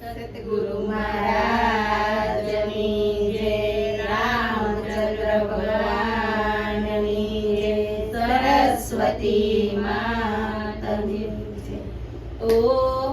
સતગુરુ મહારાજની જય રામચંદ્ર ભગવાનની જય સરસ્વતી માતાની જય ઓ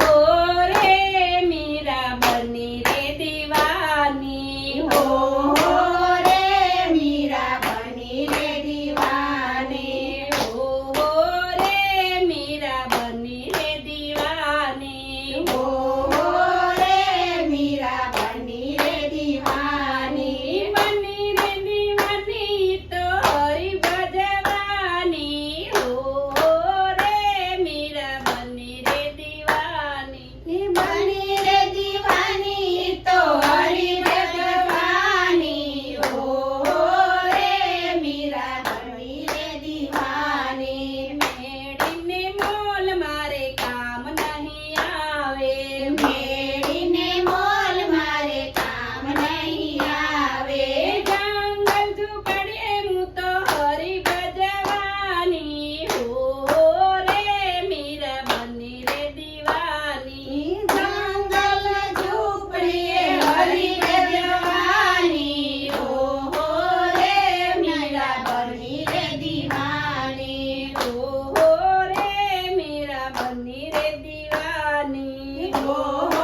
diwani oh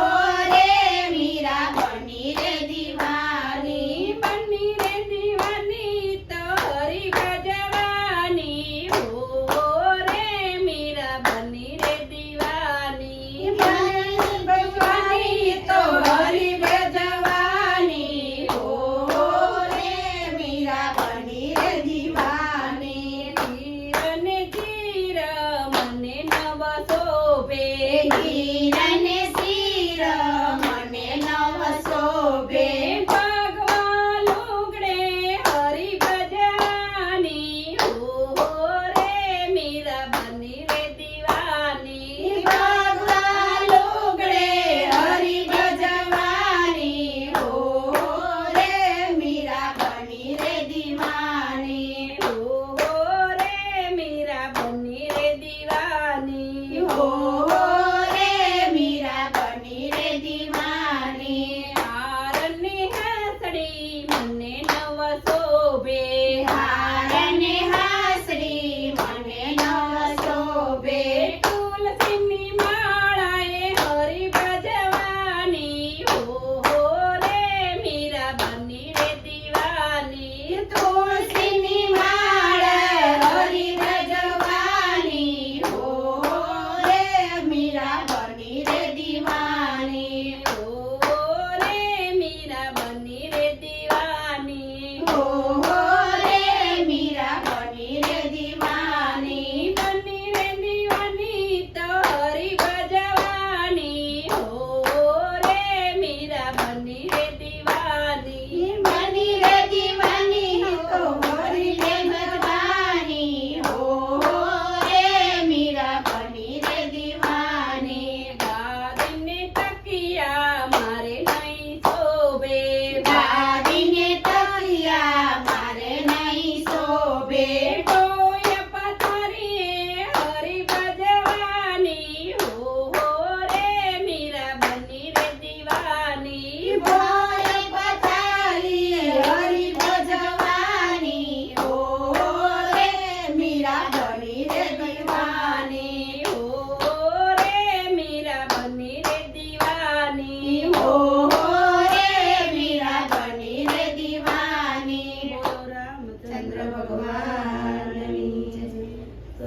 ચંદ્ર ભગવાનની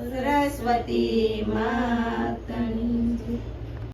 સરસ્વતી માં